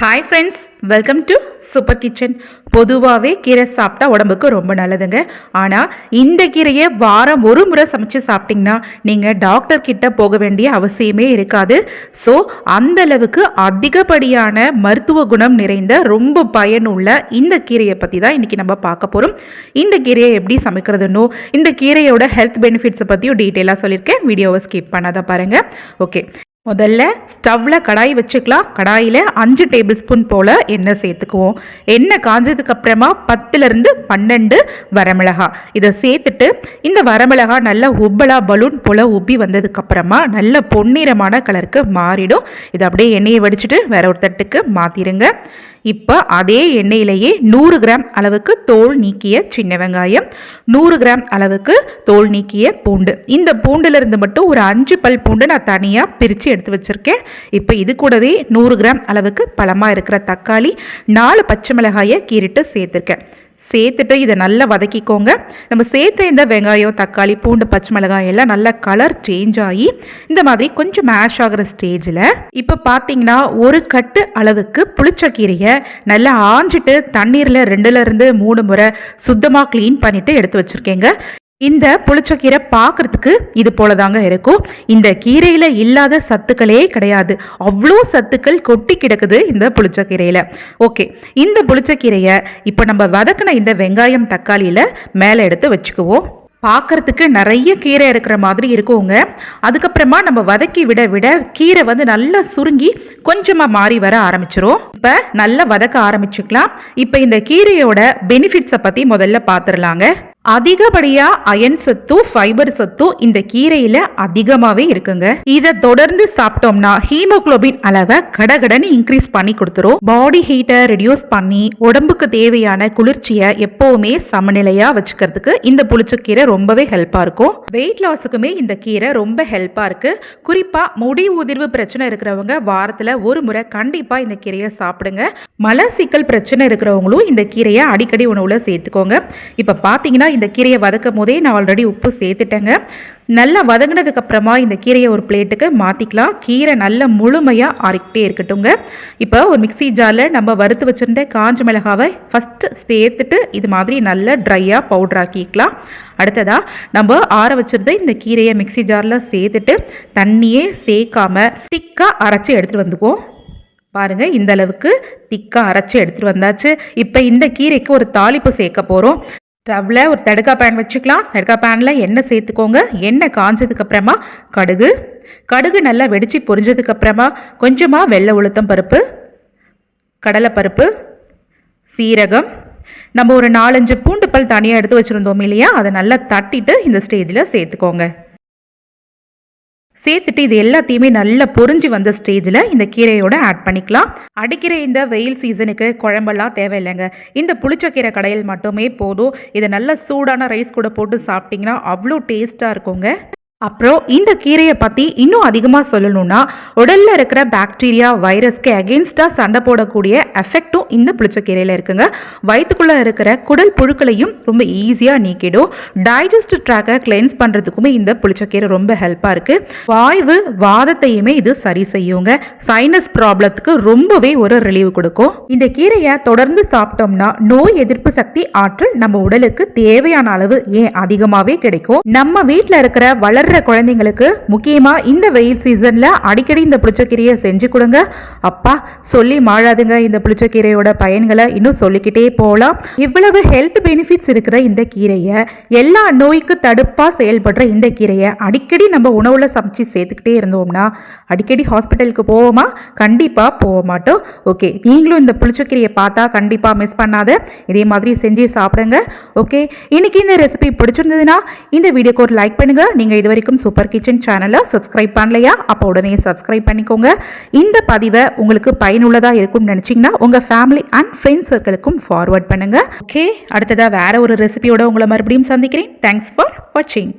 Hi friends welcome to super kitchen பொதுவாகவே கீரை சாப்பிட்டா உடம்புக்கு ரொம்ப நல்லதுங்க. ஆனால் இந்த கீரையை வாரம் ஒரு முறை சமைச்சு சாப்பிட்டிங்கன்னா நீங்கள் டாக்டர் கிட்ட போக வேண்டிய அவசியமே இருக்காது. ஸோ அந்த அளவுக்கு அதிகப்படியான மருத்துவ குணம் நிறைந்த ரொம்ப பயனுள்ள இந்த கீரையை பற்றி தான் இன்றைக்கி நம்ம பார்க்க போகிறோம் இந்த கீரையை எப்படி சமைக்கிறதுனோ இந்த கீரையோட ஹெல்த் பெனிஃபிட்ஸை பற்றியும் டீட்டெயிலாக சொல்லியிருக்கேன். வீடியோவை ஸ்கிப் பண்ணாத பாருங்கள் ஓகே முதல்ல ஸ்டவ்வில் கடாய் வச்சுக்கலாம். கடாயில் அஞ்சு டேபிள் ஸ்பூன் போல் எண்ணெய் சேர்த்துக்குவோம். எண்ணெய் காஞ்சதுக்கு அப்புறமா பத்துலேருந்து பன்னெண்டு வரமிளகா. இதை சேர்த்துட்டு இந்த வரமிளகா நல்லா உப்பலாக பலூன் போல் உப்பி வந்ததுக்கப்புறமா நல்ல பொன்னிறமான கலருக்கு மாறிடும். இதை அப்படியே எண்ணெயை வடிச்சிட்டு வேற ஒரு தட்டுக்கு மாற்றிடுங்க இப்போ அதே எண்ணெயிலேயே நூறு கிராம் அளவுக்கு தோல் நீக்கிய சின்ன வெங்காயம் நூறு கிராம் அளவுக்கு தோல் நீக்கிய பூண்டு. இந்த பூண்டுலேருந்து மட்டும் ஒரு அஞ்சு பல் பூண்டு நான் தனியாக பிரித்து எடுத்து வச்சுருக்கேன். இப்போ இது கூடவே நூறு கிராம் அளவுக்கு பழமாக இருக்கிற தக்காளி நாலு பச்சை மிளகாயை கீறிட்டு சேர்த்துருக்கேன். சேர்த்துட்டு இதை நல்லா வதக்கிக்கோங்க. நம்ம சேர்த்த இந்த வெங்காயம் தக்காளி பூண்டு பச்சை மிளகாய் எல்லாம் நல்லா கலர் சேஞ்ச் ஆகி இந்த மாதிரி கொஞ்சம் மேஷ் ஆகிற ஸ்டேஜில் இப்போ பார்த்தீங்கன்னா ஒரு கட்டு அளவுக்கு புளிச்சக்கீரையை நல்லா ஆஞ்சிட்டு தண்ணீரில் ரெண்டுலேருந்து மூணு முறை சுத்தமாக க்ளீன் பண்ணிவிட்டு எடுத்து வச்சுருக்கேங்க. இந்த புளிச்சக்கீரை பார்க்குறதுக்கு இது போல தாங்க இருக்கும். இந்த கீரையில் இல்லாத சத்துக்களே கிடையாது. அவ்வளோ சத்துக்கள் கொட்டி கிடக்குது இந்த புளிச்சக்கீரையில். ஓகே இந்த புளிச்சக்கீரையை இப்போ நம்ம வதக்கின இந்த வெங்காயம் தக்காளியில் மேலே எடுத்து வச்சுக்குவோம். பார்க்கறதுக்கு நிறைய கீரை இருக்கிற மாதிரி இருக்குங்க. அதுக்கப்புறமா நம்ம வதக்கி விட விட கீரை வந்து நல்லா சுருங்கி கொஞ்சமாக மாறி வர ஆரம்பிச்சிரும். இப்போ நல்லா வதக்க ஆரம்பிச்சுக்கலாம். இப்போ இந்த கீரையோட பெனிஃபிட்ஸை பற்றி முதல்ல பார்த்துடலாங்க அதிகப்படியா அயன் சத்தும் ஃபைபர் சத்தும் இந்த கீரையில அதிகமாவே இருக்குங்க. இதை தொடர்ந்து சாப்பிட்டோம்னா ஹீமோகுளோபின் அளவை கடகடன்னு இன்க்ரீஸ் பண்ணி கொடுத்துரும். பாடி ஹீட்டை ரெடியூஸ் பண்ணி உடம்புக்கு தேவையான குளிர்ச்சியை எப்பவுமே சமநிலையா வச்சுக்கிறதுக்கு இந்த புளிச்சக்கீரை ரொம்பவே ஹெல்ப்பா இருக்கும். வெயிட் லாஸுக்குமே இந்த கீரை ரொம்ப ஹெல்ப்பா இருக்கு. குறிப்பா முடி உதிர்வு பிரச்சனை இருக்கிறவங்க வாரத்துல ஒரு முறை கண்டிப்பா இந்த கீரையை சாப்பிடுங்க. மலசிக்கல் பிரச்சனை இருக்கிறவங்களும் இந்த கீரையை அடிக்கடி உணவுல சேர்த்துக்கோங்க. இப்ப பாத்தீங்கன்னா இந்த கீரையை வதக்கும் போதே நான் ஆல்ரெடி உப்பு சேர்த்துட்டேங்க. நல்லா வதங்கினதுக்கப்புறமா இந்த கீரையை ஒரு பிளேட்டுக்கு மாற்றிக்கலாம் கீரை நல்லா முழுமையாக ஆறிக்கிட்டே இருக்கட்டுங்க இப்போ ஒரு மிக்சி ஜாரில் நம்ம வறுத்து வச்சுருந்த காஞ்ச மிளகாவை ஃபஸ்ட்டு சேர்த்துட்டு இது மாதிரி நல்லா ட்ரையாக பவுட்ராக்கிக்கலாம் அடுத்ததாக நம்ம ஆற வச்சுருந்த இந்த கீரையை மிக்சி ஜாரில் சேர்த்துட்டு தண்ணியே சேர்க்காமல் திக்காக அரைச்சி எடுத்துகிட்டு வந்துக்குவோம். பாருங்கள் இந்த அளவுக்கு திக்காக அரைச்சி எடுத்துகிட்டு வந்தாச்சு. இப்போ இந்த கீரைக்கு ஒரு தாளிப்பு சேர்க்க போகிறோம் ஸ்டவ்வில் ஒரு தடுக்கா பேன் வச்சுக்கலாம். தடுக்கா பேனில் எண்ணெய் சேர்த்துக்கோங்க. எண்ணெய் காஞ்சதுக்கப்புறமா கடுகு. கடுகு நல்லா வெடித்து பொரிஞ்சதுக்கப்புறமா கொஞ்சமாக வெள்ளை உளுத்தம் பருப்பு கடலைப்பருப்பு சீரகம். நம்ம ஒரு நாலஞ்சு பூண்டு பல் தனியாக எடுத்து வச்சுருந்தோம் இல்லையா? அதை நல்லா தட்டிட்டு இந்த ஸ்டேஜில் சேர்த்துக்கோங்க. சேர்த்துட்டு இது எல்லாத்தையுமே நல்லா பொறிஞ்சு வந்த ஸ்டேஜில் இந்த கீரையோட ஆட் பண்ணிக்கலாம். அடிக்கிற இந்த வெயில் சீசனுக்கு குழம்பெல்லாம் தேவையில்லைங்க. இந்த புளிச்சக்கீரை கடையில் மட்டுமே போதும். இதை நல்லா சூடான ரைஸ் கூட போட்டு சாப்பிட்டிங்கன்னா அவ்வளோ டேஸ்ட்டாக இருக்குங்க. அப்புறம் இந்த கீரையை பற்றி இன்னும் அதிகமாக சொல்லணும்னா உடலில் இருக்கிற பாக்டீரியா வைரஸ்க்கு அகெயின்ஸ்டாக சண்டை போடக்கூடிய எஃபெக்டும் இந்த புளிச்சக்கீரையில் இருக்குங்க. வயிற்றுக்குள்ளே இருக்கிற குடல் புழுக்களையும் ரொம்ப ஈஸியாக நீக்கிடும். டைஜஸ்ட் ட்ராக்கை கிளென்ஸ் பண்ணுறதுக்குமே இந்த புளிச்சக்கீரை ரொம்ப ஹெல்ப்பாக இருக்குது வாய்வு வாதத்தையுமே இது சரி செய்யுங்க. சைனஸ் ப்ராப்ளத்துக்கு ரொம்பவே ஒரு ரிலீவ் கொடுக்கும். இந்த கீரையை தொடர்ந்து சாப்பிட்டோம்னா நோய் எதிர்ப்பு சக்தி ஆற்றல் நம்ம உடலுக்கு தேவையான அளவு ஏன் அதிகமாகவே கிடைக்கும்? நம்ம வீட்டில் இருக்கிற வளர் வளர்ற குழந்தைங்களுக்கு முக்கியமாக இந்த வெயில் சீசனில் அடிக்கடி இந்த புளிச்சக்கீரையை செஞ்சு கொடுங்க. அப்பா சொல்லி மாழாதுங்க இந்த புளிச்சக்கீரையோட பயன்களை இன்னும் சொல்லிக்கிட்டே போகலாம் இவ்வளவு ஹெல்த் பெனிஃபிட்ஸ் இருக்கிற இந்த கீரையை எல்லா நோய்க்கு தடுப்பாக செயல்படுற இந்த கீரையை அடிக்கடி நம்ம உணவில் சமைச்சு சேர்த்துக்கிட்டே இருந்தோம்னா அடிக்கடி ஹாஸ்பிட்டலுக்கு போவோமா? கண்டிப்பாக போக மாட்டோம். ஓகே நீங்களும் இந்த புளிச்சக்கீரையை பார்த்தா கண்டிப்பாக மிஸ் பண்ணாத. இதே மாதிரி செஞ்சு சாப்பிடுங்க. ஓகே இன்னைக்கு இந்த ரெசிபி பிடிச்சிருந்ததுன்னா இந்த வீடியோக்கு ஒரு லைக் பண்ணுங்கள் நீங்கள் இதுவரை வரைக்கும் சூப்பர் கிச்சன் சேனலை சப்ஸ்கிரைப் பண்ணலையா? அப்போ உடனே சப்ஸ்கிரைப் பண்ணிக்கோங்க. இந்த பதிவை உங்களுக்கு பயனுள்ளதாக இருக்கும்னு நினச்சிங்கன்னா உங்கள் ஃபேமிலி அண்ட் ஃப்ரெண்ட்ஸ் சர்க்கிளுக்கும் ஃபார்வர்ட் பண்ணுங்கள் ஓகே அடுத்ததாக வேறு ஒரு ரெசிபியோட உங்களை மறுபடியும் சந்திக்கிறேன். தேங்க்ஸ் ஃபார் வாட்சிங்